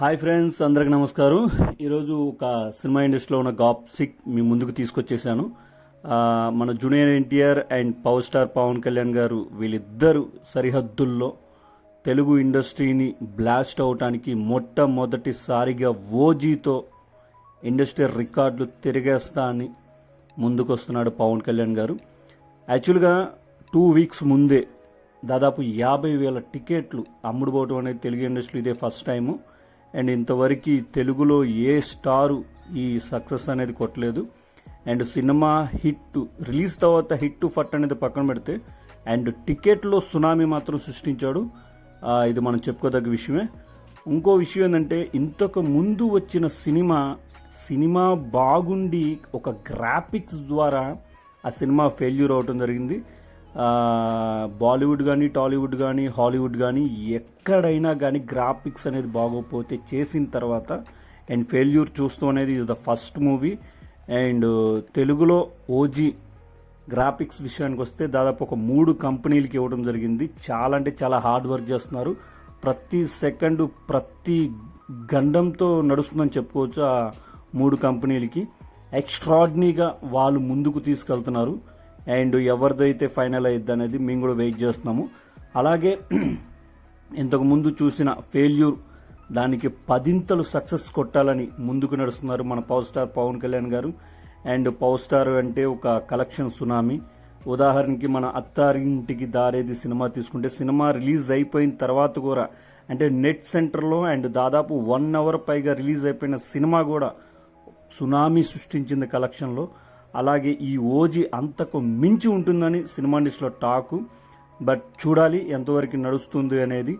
Hi friends అందరికి నమస్కారం. ఈరోజు ఒక సినిమా ఇండస్ట్రీలో ఉన్న గాప్ సిక్ మీ ముందుకు తీసుకొచ్చేసాను. మన junior NTR and power star Pawan Kalyan garu వీళ్ళిద్దరు సరిహద్దుల్లో తెలుగు ఇండస్ట్రీని బ్లాస్ట్ అవటానికి మొట్టమొదటిసారిగా ఓజీతో ఇండస్ట్రీ రికార్డులు తిరిగేస్తా అని ముందుకొస్తున్నాడు పవన్ కళ్యాణ్ గారు. యాక్చువల్గా టూ వీక్స్ ముందే దాదాపు యాభై వేల టికెట్లు అమ్ముడుపోవటం అనేది తెలుగు ఇండస్ట్రీ ఇదే ఫస్ట్ టైము. అండ్ ఇంతవరకు తెలుగులో ఏ స్టారు ఈ సక్సెస్ అనేది కొట్టలేదు. అండ్ సినిమా హిట్ రిలీజ్ తర్వాత హిట్ ఫట్ అనేది పక్కన పెడితే అండ్ టికెట్లో సునామీ మాత్రం సృష్టించాడు. ఇది మనం చెప్పుకోదగ్గ విషయమే. ఇంకో విషయం ఏంటంటే ఇంతకు ముందు వచ్చిన సినిమా సినిమా బాగుండి ఒక గ్రాఫిక్స్ ద్వారా ఆ సినిమా ఫెయిల్యూర్ అవటం జరిగింది. బాలీవుడ్ కానీ టాలీవుడ్ కానీ హాలీవుడ్ కానీ ఎక్కడైనా కానీ గ్రాఫిక్స్ అనేది బాగోకపోతే చేసిన తర్వాత అండ్ ఫెయిల్యూర్ చూస్తూ అనేది ఇది ద ఫస్ట్ మూవీ. అండ్ తెలుగులో ఓజీ గ్రాఫిక్స్ విషయానికి వస్తే దాదాపు ఒక మూడు కంపెనీలకి ఇవ్వడం జరిగింది. చాలా అంటే చాలా హార్డ్ వర్క్ చేస్తున్నారు. ప్రతి సెకండ్ ప్రతి గండంతో నడుస్తుందని చెప్పుకోవచ్చు ఆ మూడు కంపెనీలకి. ఎక్స్ట్రాడినీగా వాళ్ళు ముందుకు తీసుకెళ్తున్నారు. అండ్ ఎవరిదైతే ఫైనల్ అయ్యిద్ది అనేది మేము కూడా వెయిట్ చేస్తున్నాము. అలాగే ఇంతకుముందు చూసిన ఫెయిల్యూర్ దానికి పదింతలు సక్సెస్ కొట్టాలని ముందుకు నడుస్తున్నారు మన పవర్ స్టార్ పవన్ కళ్యాణ్ గారు. అండ్ పవర్ స్టార్ అంటే ఒక కలెక్షన్ సునామీ. ఉదాహరణకి మన అత్తారింటికి దారేది సినిమా తీసుకుంటే సినిమా రిలీజ్ అయిపోయిన తర్వాత కూడా అంటే నెట్ సెంటర్లో అండ్ దాదాపు వన్ అవర్ పైగా రిలీజ్ అయిపోయిన సినిమా కూడా సునామీ సృష్టించింది కలెక్షన్లో. అలాగే ఈ ఓజీ అంతకు మించి ఉంటుందని సినిమా ఇండస్ట్రీలో టాకు. బట్ చూడాలి ఎంతవరకు నడుస్తుంది అనేది.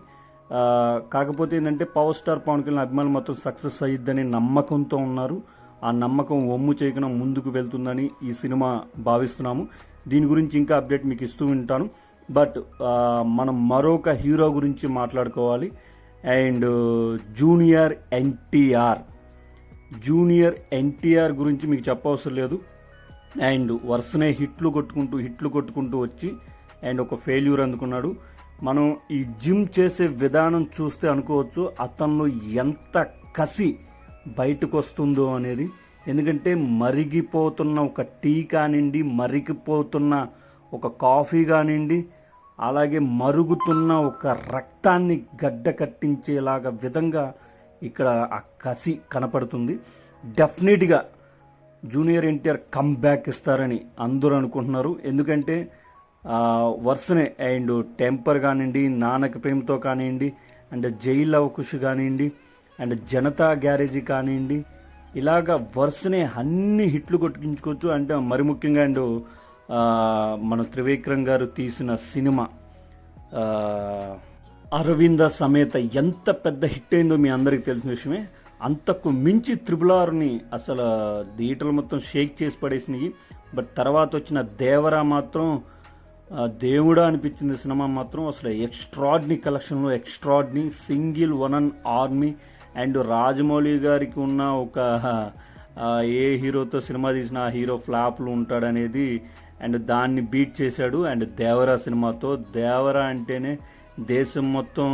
కాకపోతే ఏంటంటే పవర్ స్టార్ పవన్ కళ్యాణ్ అభిమానులు మొత్తం సక్సెస్ అయ్యిద్దని నమ్మకంతో ఉన్నారు. ఆ నమ్మకం ఒమ్ము చేయకుండా ముందుకు వెళ్తుందని ఈ సినిమా భావిస్తున్నాము. దీని గురించి ఇంకా అప్డేట్ మీకు ఇస్తూ ఉంటాను. బట్ మనం మరొక హీరో గురించి మాట్లాడుకోవాలి. And junior NTR. Junior NTR గురించి మీకు చెప్పవసరం లేదు. అండ్ వరుసనే హిట్లు కొట్టుకుంటూ హిట్లు కొట్టుకుంటూ వచ్చి అండ్ ఒక ఫెయిల్యూర్ అందుకున్నాడు. మనం ఈ జిమ్ చేసే విధానం చూస్తే అనుకోవచ్చు అతనిలో ఎంత కసి బయటకు వస్తుందో అనేది. ఎందుకంటే మరిగిపోతున్న ఒక టీ కానివ్వండి మరిగిపోతున్న ఒక కాఫీ కానివ్వండి అలాగే మరుగుతున్న ఒక రక్తాన్ని గడ్డ కట్టించేలాగా విధంగా ఇక్కడ ఆ కసి కనపడుతుంది. డెఫినెట్గా జూనియర్ ఎన్టీఆర్ కమ్ బ్యాక్ ఇస్తారని అందరూ అనుకుంటున్నారు. ఎందుకంటే ఆ, వరుసనే అండ్ టెంపర్ కానివ్వండి నానక ప్రేమతో కానివ్వండి అండ్ జైల్ అవకుష్ కానివ్వండి అండ్ జనతా గ్యారేజీ కానివ్వండి ఇలాగ వరుసనే అన్ని హిట్లు కొట్టుకించుకోవచ్చు అంటే మరి ముఖ్యంగా అండ్ మన త్రివిక్రమ్ గారు తీసిన సినిమా అరవింద సమేత ఎంత పెద్ద హిట్ అయిందో మీ అందరికీ తెలిసిన విషయమే. అంతకు మించి త్రిపుల్ ఆర్ని అసలు థియేటర్లు మొత్తం షేక్ చేసి పడేసినాయి. బట్ తర్వాత వచ్చిన దేవరా మాత్రం దేవుడా అనిపించింది సినిమా మాత్రం. అసలు ఎక్స్ట్రాడ్ని కలెక్షన్లో ఎక్స్ట్రాడ్ని single one and army and Rajamouli గారికి ఉన్న ఒక ఏ హీరోతో సినిమా తీసిన ఆ హీరో ఫ్లాప్లు ఉంటాడనేది అండ్ దాన్ని బీట్ చేశాడు అండ్ దేవరా సినిమాతో. దేవరా అంటేనే దేశం మొత్తం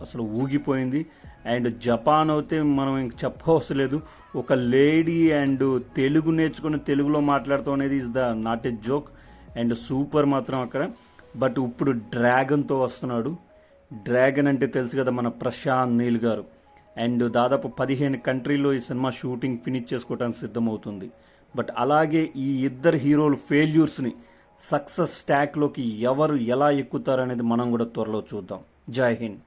అసలు ఊగిపోయింది. అండ్ జపాన్ అయితే మనం ఇంక చెప్పవసరం లేదు ఒక లేడీ అండ్ తెలుగు నేర్చుకుని తెలుగులో మాట్లాడతాం అనేది is the not a joke and super మాత్రం అక్కడ. బట్ ఇప్పుడు డ్రాగన్తో వస్తున్నాడు. డ్రాగన్ అంటే తెలుసు కదా మన ప్రశాంత్ నీల్ గారు. అండ్ దాదాపు పదిహేను కంట్రీలో ఈ సినిమా షూటింగ్ ఫినిష్ చేసుకోవడానికి సిద్ధమవుతుంది. బట్ అలాగే ఈ ఇద్దరు హీరోలు ఫెయిల్యూర్స్ని సక్సెస్ స్టాక్లోకి ఎవరు ఎలా ఎక్కుతారనేది మనం కూడా త్వరలో చూద్దాం. జై హింద్.